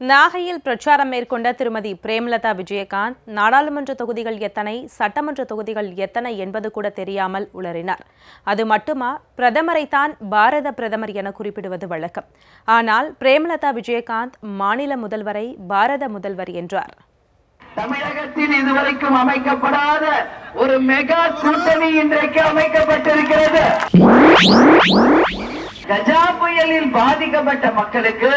நாகையில் பிரச்சாரம் மேற்கொண்ட திருமதி பிரேமலதா விஜயகாந்த் நாடாளுமன்ற தொகுதிகள் எத்தனை சட்டமன்ற தொகுதிகள் எத்தனை என்பது கூட தெரியாமல் உளறினார். அது மட்டுமா பிரதமரைத்தான் பாரத பிரதமர் என குறிப்பிடுவது வழக்கம். ஆனால் பிரேமலதா விஜயகாந்த் மாநில முதல்வரை பாரத முதல்வர் என்றார். தமிழகத்தில் இதுவரைக்கும் அமைக்கப்படாத ஒரு மெகா கூட்டணி இன்றைக்கு அமைக்கப்பட்டிருக்கிறது. கஜா புயலில் பாதிக்கப்பட்ட மக்களுக்கு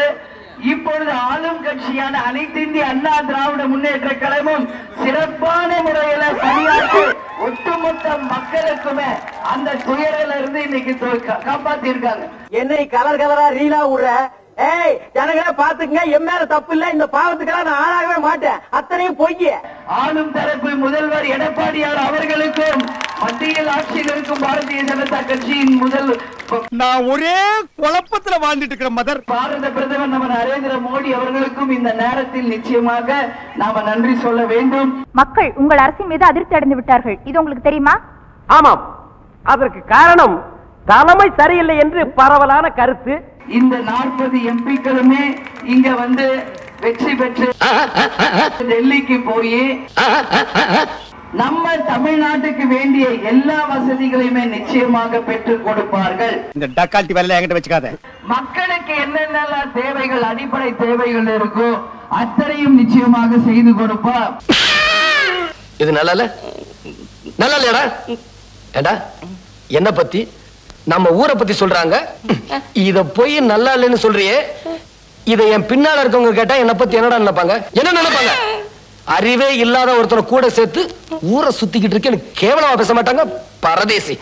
இப்பொழுது ஆளும் கட்சியான அனைத்து இந்திய அண்ணா திராவிட முன்னேற்ற கழகமும் சிறப்பான முறையில பணியாற்றி ஒட்டுமொத்த மக்களுக்குமே அந்த துயரில இருந்து இன்னைக்கு காப்பாத்தி இருக்காங்க என்னை கலர் கலரா ரீலா விடுற ஏய் ஜனங்களே பாத்துக்கங்க என் மேல தப்பு இல்ல. இந்த பாவத்துக்கெல்லாம் நான் ஆளாகவே மாட்டேன். அத்தனையும் பொய்ய. ஆளும் தரப்பு முதல்வர் எடப்பாடியார் அவர்களுக்கும் மத்தியில் ஆட்சியில் இருக்கும் பாரதிய ஜனதா கட்சியின் முதல் நான் ஒரே குழப்பத்துல வாழ்ந்துட்டு இருக்கிற மதர் பாரத பிரதமர் நம்ம நரேந்திர மோடி அவர்களுக்கும் இந்த நேரத்தில் நிச்சயமாக நாம நன்றி சொல்ல வேண்டும். மக்கள் உங்கள் அரசின் மீது அதிருப்தி அடைந்து விட்டார்கள். இது உங்களுக்கு தெரியுமா? ஆமாம். அதற்கு காரணம் தலைமை சரியில்லை என்று பரவலான கருத்து. இந்த நாற்பது எம்பிக்களுமே இங்க வந்து வெற்றி பெற்று டெல்லிக்கு போய் நம்ம தமிழ்நாட்டுக்கு வேண்டிய எல்லா வசதிகளையுமே நிச்சயமாக பெற்றுக் கொடுப்பார்கள். இந்த டக்கால்ட்டி வேலையில என்கிட்ட வச்சுக்காத. மக்களுக்கு என்னென்னலாம் தேவைகள் அடிப்படை தேவைகள் இருக்கோ அத்தனையும் நிச்சயமாக செய்து கொடுப்பார். இது நல்லா இல்ல நல்லா இல்லையாடா ஏண்டா? என்ன பத்தி? நம்ம ஊரை பத்தி சொல்றாங்க. இத போய் நல்லா இல்லைன்னு சொல்றியே. இத என் பின்னால இருக்கவங்க கேட்டா என்ன பத்தி என்னடா நினைப்பாங்க? என்ன நினைப்பாங்க? அறிவே இல்லாத ஒருத்தரை கூட சேர்த்து ஊரை சுத்திக்கிட்டு இருக்கேன்னு கேவலமா பேச மாட்டாங்க. பரதேசி.